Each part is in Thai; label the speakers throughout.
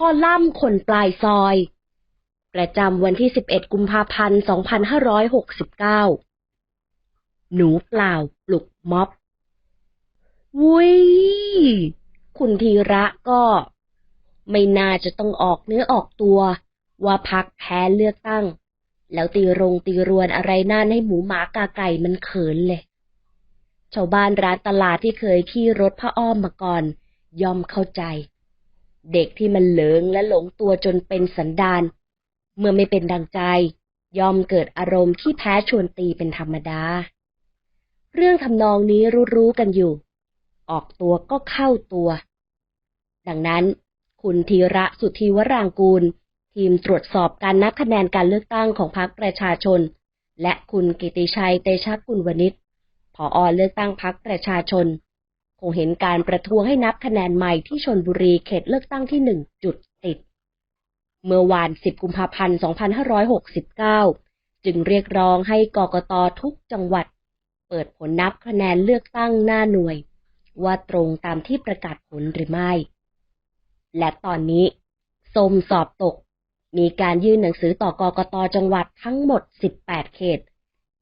Speaker 1: คอลัมน์คนปลายซอย ประจำวันที่ 11 กุมภาพันธ์ 2569 หนูเปล่าปลุกม็อบ วุ้ย คุณธีระก็ ไม่น่าจะต้องออกเนื้อออกตัวว่าพักแพ้เลือกตั้ง แล้วตีรงตีรวนอะไรนั่นให้หมูหมากาไก่มันเขินเลย ชาวบ้านร้านตลาดที่เคยขี่รถผ้าอ้อมมาก่อน ยอมเข้าใจ เด็กที่มันเหลิงและหลงตัวจนเป็นสันดานเมื่อไม่เป็นดังใจ ยอมเกิดอารมณ์ที่แพ้ชวนตีเป็นธรรมดา เรื่องทำนองนี้รู้ๆกันอยู่ ออกตัวก็เข้าตัว ดังนั้น คุณธีระสุธิวรางกูล ทีมตรวจสอบการนับคะแนนการเลือกตั้งของพรรคประชาชน และคุณกิติชัยเตชะกุลวณิชผอเลือกตั้งพรรคประชาชน คงเห็นการประท้วงให้นับคะแนนใหม่ที่ชนบุรีเขตเลือกตั้งที่หนึ่งจุดติด เมื่อวาน 10 กุมภาพันธ์ 2569 จึงเรียกร้องให้กกตทุกจังหวัด เปิดผลนับคะแนนเลือกตั้งหน้าหน่วย ว่าตรงตามที่ประกาศผลหรือไม่ และตอนนี้สมสอบตก มีการยื่นหนังสือต่อกกตจังหวัดทั้งหมด 18 เขต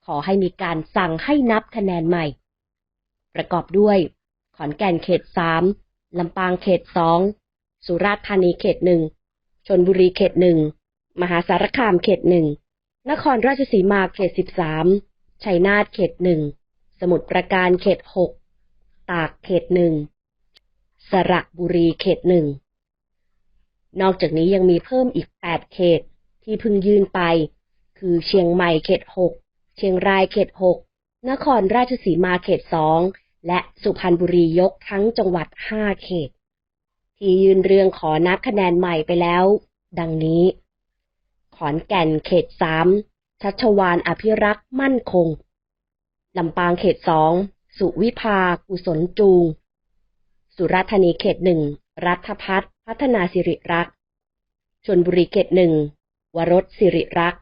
Speaker 1: ขอให้มีการสั่งให้นับคะแนนใหม่ ประกอบด้วย ขอนแก่นเขต3ลำปางเขต2สุราษฎร์ธานีเขต1ชนบุรีเขต1มหาสารคามเขต1นครราชสีมาเขต13ชัยนาทเขต1สมุทรปราการเขต6ตากเขต1สระบุรีเขต1นอกจากนี้ยังมีเพิ่มอีก8เขตที่พิ่งยื่นไป คือเชียงใหม่เขต6เชียงรายเขต6นครราชสีมาเขต2 และสุพรรณบุรียกทั้งจังหวัด 5 เขต ที่ยื่นเรื่องขอนับคะแนนใหม่ไปแล้ว ดังนี้ ขอนแก่นเขต 3 ชัชวานอภิรักษ์มั่นคง ลำปางเขต 2 สุวิภากุศลจูง สุราษฎร์ธานีเขต 1 รัฐพัฒน์พัฒนาสิริรักษ์ชนบุรีเขต 1 วรสสิริรักษ์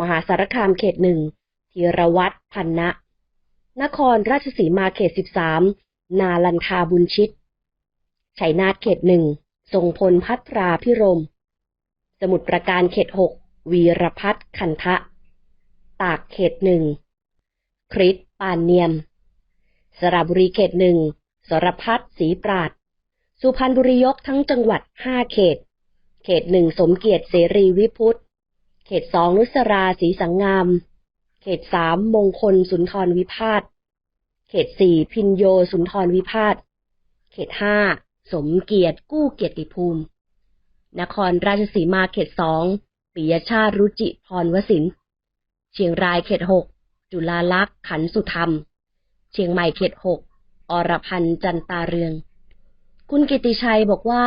Speaker 1: มหาสารคามเขต 1 ธีรวัตรพันนะ นครราชสีมาเขต 13 นาลันทาบุญชิต ชัยนาทเขต1ทรงพลพัทราพิรม สมุทรปราการเขต6วีรพัฒน์คันทะ ตากเขต1คริสปานเนียม สระบุรีเขต1สรพัฒน์ศรีปราด สุพรรณบุรียกทั้งจังหวัด5เขต เขต1สมเกียรติเสรีวิพุตเขต2นุสราศรีสังงาม เขต3มมงคลสุนทรวิพาทเขต4พินโยสุนทรวิพาทเขต5สมเกียรติกู้เกียรติภูมิ นครราชสีมาเขต2ปิยชาติรุจิพรวสินเชียงรายเขต6จุฬาลักษณ์ขันสุธรรม เชียงใหม่เขต6อรพันธ์จันตาเรือง คุณกิติชัยบอกว่า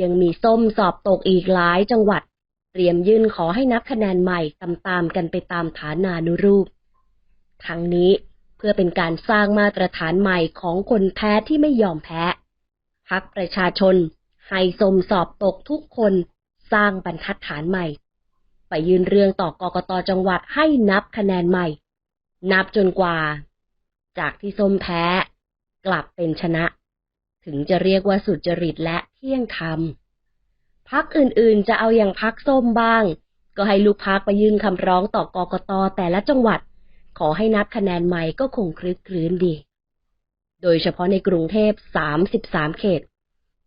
Speaker 1: ยังมีส้มสอบตกอีกหลายจังหวัด เตรียมยื่นขอให้นับคะแนนใหม่ตามตามกันไปตามฐานานุรูป ทั้งนี้เพื่อเป็นการสร้างมาตรฐานใหม่ของคนแพ้ที่ไม่ยอมแพ้พักประชาชนให้สมสอบตกทุกคนสร้างบรรทัดฐานใหม่ ไปยื่นเรื่องต่อกกตจังหวัดให้นับคะแนนใหม่ นับจนกว่า จากที่ส้มแพ้ กลับเป็นชนะ ถึงจะเรียกว่าสุจริตและเที่ยงธรรม พักอื่นๆ จะเอาอย่างพักส้มบ้าง ก็ให้ลูกพักไปยื่นคำร้องต่อกกตแต่ละจังหวัด ขอให้นับคะแนนใหม่ก็คงคลึกคลื้นดี โดยเฉพาะในกรุงเทพ 33 เขต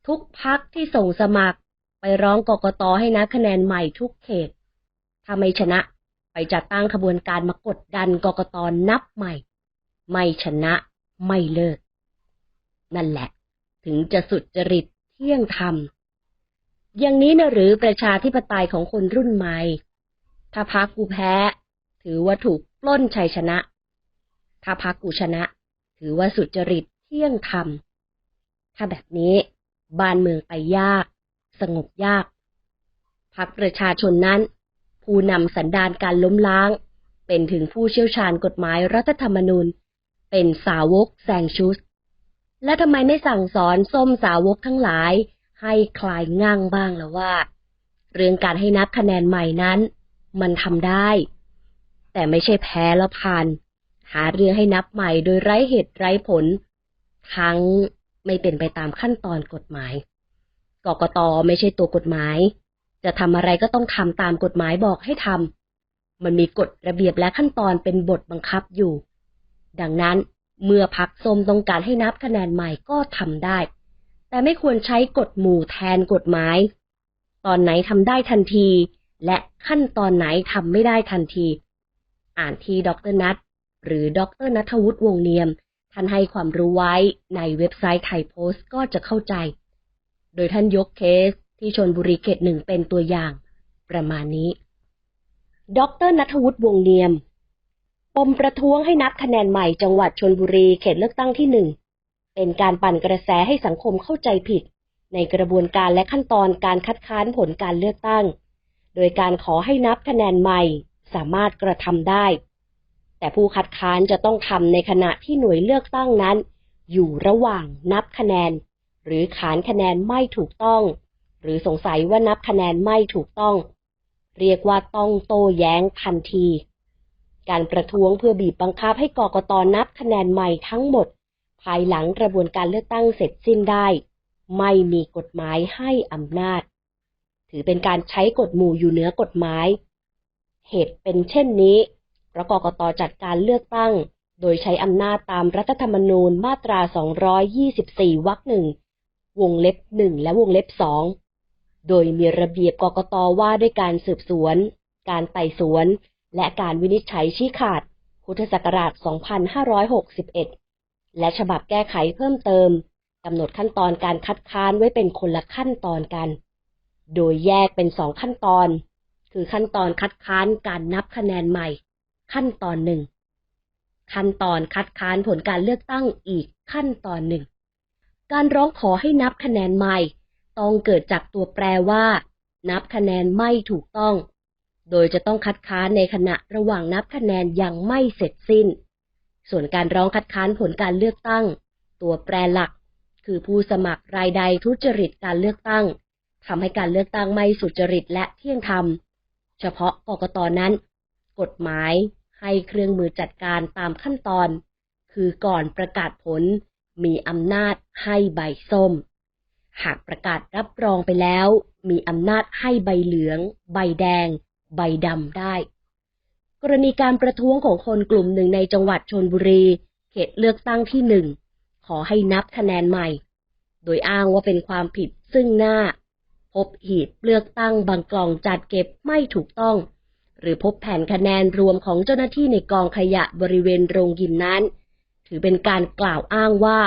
Speaker 1: ทุกพักที่ส่งสมัคร ไปร้องกกตให้นับคะแนนใหม่ทุกเขต ถ้าไม่ชนะไปจัดตั้งขบวนการมากดดันกกตนับใหม่ ไม่ชนะไม่เลิก นั่นแหละ ถึงจะสุดจริตเที่ยงธรรม อย่างนี้นะหรือประชาธิปไตยของคนรุ่นใหม่ ถ้าพักกูแพ้ ถือว่าถูกปล้นชัยชนะ ถ้าพักกูชนะ ถือว่าสุจริตเที่ยงธรรม ถ้าแบบนี้ บ้านเมืองไปยาก สงบยากพักประชาชนนั้น ผู้นำสันดานการล้มล้าง เป็นถึงผู้เชี่ยวชาญกฎหมายรัฐธรรมนูญ เป็นสาวกแซงชุส และทำไมไม่สั่งสอนส้มสาวกทั้งหลาย ให้คลายง่างบ้างแล้วว่า เรื่องการให้นับคะแนนใหม่นั้น มันทำได้ แต่ไม่ใช่แพ้แล้วผ่าน หาเรื่องให้นับใหม่โดยไร้เหตุไร้ผล ทั้งไม่เป็นไปตามขั้นตอนกฎหมาย กกตไม่ใช่ตัวกฎหมาย จะทำอะไรก็ต้องทำตามกฎหมายบอกให้ทำมันมีกฎระเบียบและขั้นตอนเป็นบทบังคับอยู่ ดังนั้นเมื่อพักส้มต้องการให้นับคะแนนใหม่ก็ทำได้ แต่ไม่ควรใช้กฎหมู่แทนกฎหมาย ตอนไหนทำได้ทันที และขั้นตอนไหนทำไม่ได้ทันที อ่านที่ดรนัทหรือดรนัทวุฒิวงเนียม ท่านให้ความรู้ไว้ในเว็บไซต์ไทยโพสต์ก็จะเข้าใจ โดยท่านยกเคสที่ชนบุรีเขตหนึ่งเป็นตัวอย่าง ประมาณนี้ ดรนัทวุฒิวงเนียมปมประท้วงให้นับคะแนนใหม่จังหวัดชนบุรีเขตเลือกตั้งที่หนึ่ง เป็นการปั่นกระแสให้สังคมเข้าใจผิด ในกระบวนการและขั้นตอนการคัดค้านผลการเลือกตั้ง โดยการขอให้นับคะแนนใหม่สามารถกระทำได้ แต่ผู้คัดค้านจะต้องทำในขณะที่หน่วยเลือกตั้งนั้น อยู่ระหว่างนับคะแนน หรือขานคะแนนไม่ถูกต้อง หรือสงสัยว่านับคะแนนไม่ถูกต้อง เรียกว่าต้องโต้แย้งทันที การประท้วงเพื่อบีบบังคับให้กกตนับคะแนนใหม่ทั้งหมด ภายหลังกระบวนการเลือกตั้งเสร็จสิ้นได้ ไม่มีกฎหมายให้อำนาจ ถือเป็นการใช้กฎหมู่อยู่เหนือกฎหมาย เหตุเป็นเช่นนี้เพราะกกตจัดการเลือกตั้ง โดยใช้อำนาจตามรัฐธรรมนูญมาตรา 224 วรรคหนึ่งวงเล็บหนึ่งและวงเล็บสองโดยมีระเบียบกกตว่าด้วยการสืบสวน การไต่สวน และการวินิจฉัยชี้ขาด พุทธศักราช 2561 และฉบับแก้ไขเพิ่มเติมกำหนดขั้นตอนการคัดค้านไว้เป็นคนละขั้นตอนกัน โดยแยกเป็นสองขั้นตอน คือขั้นตอนคัดค้านการนับคะแนนใหม่ ขั้นตอนหนึ่ง ขั้นตอนคัดค้านผลการเลือกตั้งอีกขั้นตอนหนึ่ง การร้องขอให้นับคะแนนใหม่ ต้องเกิดจากตัวแปรว่า นับคะแนนไม่ถูกต้อง โดยจะต้องคัดค้านในขณะระหว่างนับคะแนนยังไม่เสร็จสิ้น ส่วนการร้องคัดค้านผลการเลือกตั้ง ตัวแปรหลัก คือผู้สมัครรายใดทุจริตการเลือกตั้งทำให้การเลือกตั้งไม่สุจริตและเที่ยงธรรม เฉพาะกกตนั้น กฎหมายให้เครื่องมือจัดการตามขั้นตอน คือก่อนประกาศผลมีอำนาจให้ใบส้ม หากประกาศรับรองไปแล้ว มีอำนาจให้ใบเหลือง ใบแดง ใบดำได้ กรณีการประท้วงของคนกลุ่มหนึ่งในจังหวัดชนบุรี เขตเลือกตั้งที่หนึ่งขอให้นับคะแนนใหม่ โดยอ้างว่าเป็นความผิดซึ่งหน้า พบหีบเลือกตั้งบางกล่องจัดเก็บไม่ถูกต้อง หรือพบแผ่นคะแนนรวมของเจ้าหน้าที่ในกองขยะบริเวณโรงยิมนั้น ถือเป็นการกล่าวอ้างว่า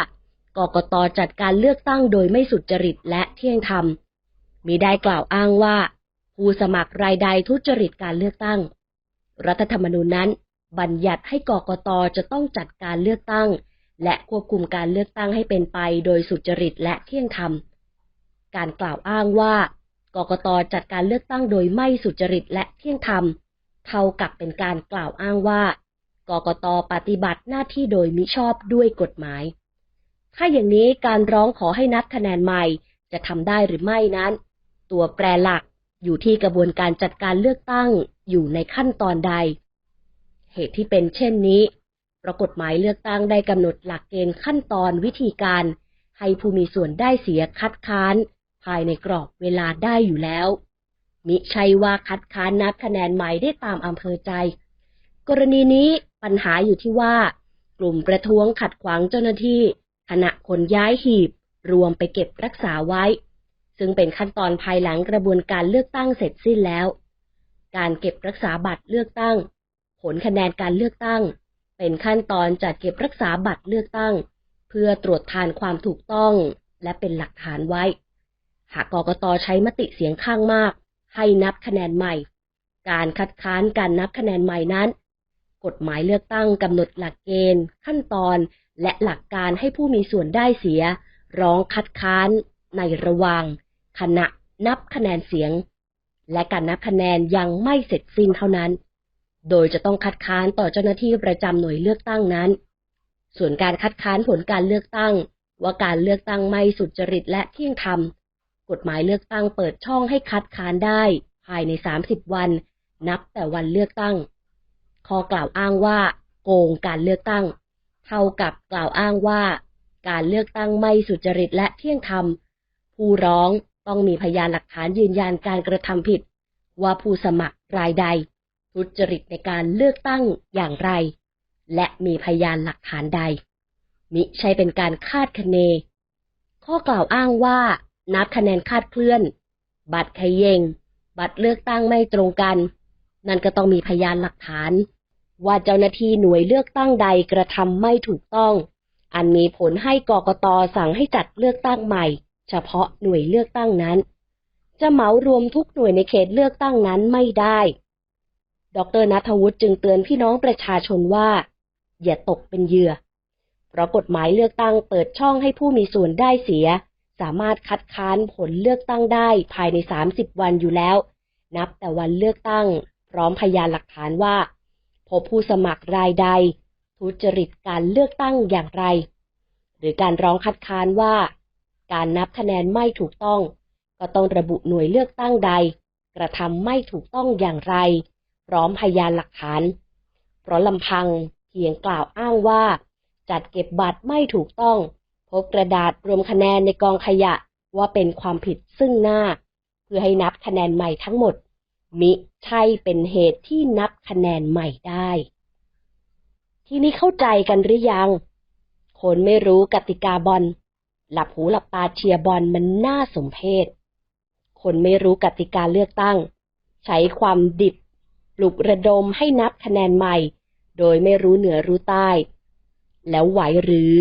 Speaker 1: กกตจัดการเลือกตั้งโดยไม่สุจริตและเที่ยงธรรมมีได้กล่าวอ้างว่า ผู้สมัครรายใดทุจริตการเลือกตั้ง รัฐธรรมนูญนั้น บัญญัติให้กกตจะต้องจัดการเลือกตั้ง และควบคุมการเลือกตั้งให้เป็นไปโดยสุจริตและเที่ยงธรรม การกล่าวอ้างว่ากกตจัดการเลือกตั้งโดยไม่สุจริตและเที่ยงธรรม เท่ากับเป็นการกล่าวอ้างว่ากกตปฏิบัติหน้าที่โดยมิชอบด้วยกฎหมาย ถ้าอย่างนี้การร้องขอให้นับคะแนนใหม่จะทำได้หรือไม่นั้น ตัวแปรหลักอยู่ที่กระบวนการจัดการเลือกตั้ง อยู่ในขั้นตอนใด เหตุที่เป็นเช่นนี้เพราะกฎหมายเลือกตั้งได้กำหนดหลักเกณฑ์ขั้นตอนวิธีการ ให้ผู้มีส่วนได้เสียคัดค้าน ภายในกรอบเวลาได้อยู่แล้ว มิใช่ว่าคัดค้านนับคะแนนใหม่ได้ตามอำเภอใจ กรณีนี้ปัญหาอยู่ที่ว่า กลุ่มประท้วงขัดขวางเจ้าหน้าที่ขณะขนย้ายหีบ รวมไปเก็บรักษาไว้ ซึ่งเป็นขั้นตอนภายหลังกระบวนการเลือกตั้งเสร็จสิ้นแล้ว การเก็บรักษาบัตรเลือกตั้ง ผลคะแนนการเลือกตั้ง เป็นขั้นตอนจัดเก็บรักษาบัตรเลือกตั้ง เพื่อตรวจทานความถูกต้อง และเป็นหลักฐานไว้ หากกกตใช้มติเสียงข้างมาก ให้นับคะแนนใหม่ การคัดค้านการนับคะแนนใหม่นั้น กฎหมายเลือกตั้งกำหนดหลักเกณฑ์ ขั้นตอนและหลักการให้ผู้มีส่วนได้เสีย ร้องคัดค้านในระหว่างขณะนับคะแนนเสียง และการนับคะแนนยังไม่เสร็จสิ้นเท่านั้น โดยจะต้องคัดค้านต่อเจ้าหน้าที่ประจำหน่วยเลือกตั้งนั้น ส่วนการคัดค้านผลการเลือกตั้ง ว่าการเลือกตั้งไม่สุจริตและเที่ยงธรรม กฎหมายเลือกตั้งเปิดช่องให้คัดค้านได้ ภายใน 30 วัน นับแต่วันเลือกตั้ง ข้อกล่าวอ้างว่า โกงการเลือกตั้ง เท่ากับกล่าวอ้างว่า การเลือกตั้งไม่สุจริตและเที่ยงธรรมผู้ร้อง ต้องมีพยานหลักฐานยืนยันการกระทำผิด ว่าผู้สมัครรายใด ทุจริตในการเลือกตั้งอย่างไร และมีพยานหลักฐานใด มิใช่เป็นการคาดคะเน ข้อกล่าวอ้างว่า นับคะแนนคาดเคลื่อน บัตรขยเยง บัตรเลือกตั้งไม่ตรงกัน นั่นก็ต้องมีพยานหลักฐาน ว่าเจ้าหน้าที่หน่วยเลือกตั้งใดกระทำไม่ถูกต้อง อันมีผลให้กกตสั่งให้จัดเลือกตั้งใหม่ เฉพาะหน่วยเลือกตั้งนั้น จะเหมารวมทุกหน่วยในเขตเลือกตั้งนั้นไม่ได้ ดรนัทวุฒิจึงเตือนพี่น้องประชาชนว่า อย่าตกเป็นเหยื่อ เพราะกฎหมายเลือกตั้งเปิดช่องให้ผู้มีส่วนได้เสีย สามารถคัดค้านผลเลือกตั้งได้ภายใน 30 วันอยู่แล้ว นับแต่วันเลือกตั้ง พร้อมพยานหลักฐานว่า พบผู้สมัครรายใดทุจริตการเลือกตั้งอย่างไร หรือการร้องคัดค้านว่า การนับคะแนนไม่ถูกต้อง ก็ต้องระบุหน่วยเลือกตั้งใด กระทำไม่ถูกต้องอย่างไร พร้อมพยานหลักฐาน เพราะลำพังเพียงกล่าวอ้างว่า จัดเก็บบัตรไม่ถูกต้อง พบกระดาษรวมคะแนนในกองขยะว่าเป็นความผิดซึ่งหน้า เพื่อให้นับคะแนนใหม่ทั้งหมด มิใช่เป็นเหตุที่นับคะแนนใหม่ได้ ทีนี้เข้าใจกันหรือยัง คนไม่รู้กติกาบอล หลับหูหลับตาเชียร์บอลมันน่าสมเพชคนไม่รู้กติกาเลือกตั้ง ใช้ความดิบปลุกระดมให้นับคะแนนใหม่ โดยไม่รู้เหนือรู้ใต้ แล้วไหวหรือ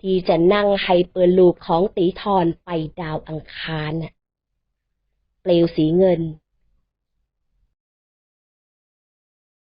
Speaker 1: ที่จะนั่งไฮเปอร์ลูปของตีทอนไปดาวอังคารเปลวสีเงิน